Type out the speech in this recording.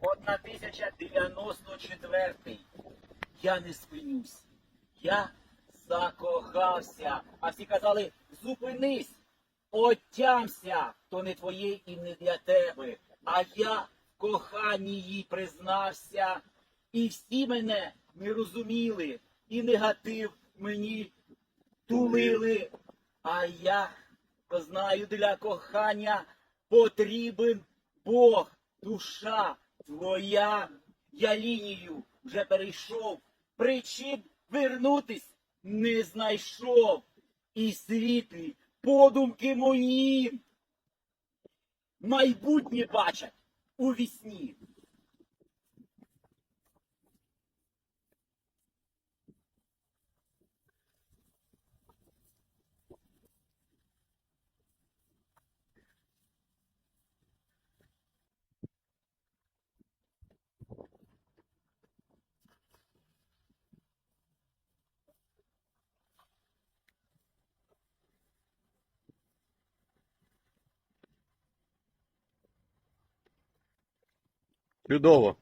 1094. Я не спинюсь. Я закохався. А всі казали, зупинись, отямся, то не твоє і не для тебе. А я коханні їй признався. І всі мене не розуміли, і негатив мені тулили. А я знаю, для кохання потрібен Бог, душа твоя. Я лінію вже перейшов, причин вернутись не знайшов. І світлі подумки мої майбутнє бачать у вісні. Чудово.